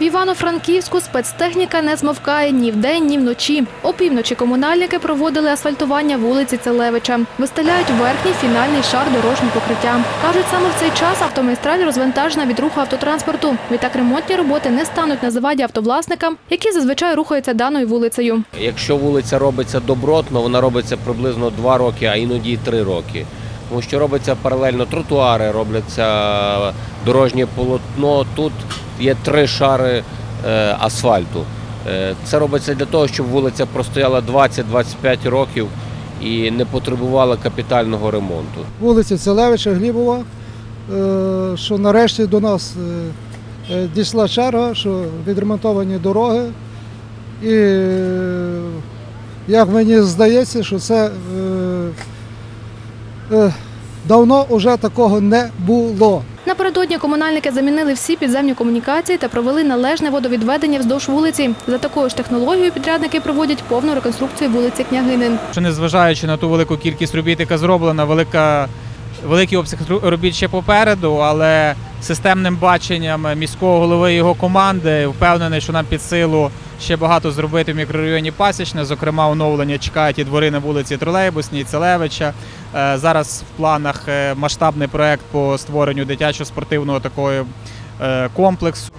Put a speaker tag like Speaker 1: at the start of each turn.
Speaker 1: В Івано-Франківську спецтехніка не змовкає ні вдень, ні вночі. Опівночі комунальники проводили асфальтування вулиці Целевича. Вистеляють верхній фінальний шар дорожнього покриття. Кажуть, саме в цей час автомайстраль розвантажена від руху автотранспорту. Відтак ремонтні роботи не стануть на заваді автовласникам, які зазвичай рухаються даною вулицею.
Speaker 2: Якщо вулиця робиться добротно, вона робиться приблизно 2 роки, а іноді 3 роки. Тому що робиться паралельно тротуари, робляться дорожнє полотно. Тут є три шари е, асфальту. Е, Це робиться для того, щоб вулиця простояла 20-25 років і не потребувала капітального ремонту.
Speaker 3: вулиці Целевича, Глібова, е, що нарешті до нас дійшла черга, що відремонтовані дороги. І як мені здається, що це давно вже такого не було.
Speaker 1: Напередодні комунальники замінили всі підземні комунікації та провели належне водовідведення вздовж вулиці. За такою ж технологією підрядники проводять повну реконструкцію вулиці Княгинин.
Speaker 4: що незважаючи на ту велику кількість робіт, яка зроблена, велика, великий обсяг робіт ще попереду, але системним баченням міського голови і його команди впевнений, що нам під силу ще багато зробити в мікрорайоні Пасічне. Зокрема, оновлення чекають і двори на вулиці Тролейбусній, Целевича. Е, Зараз в планах е, масштабний проект по створенню дитячо-спортивного такого е, комплексу.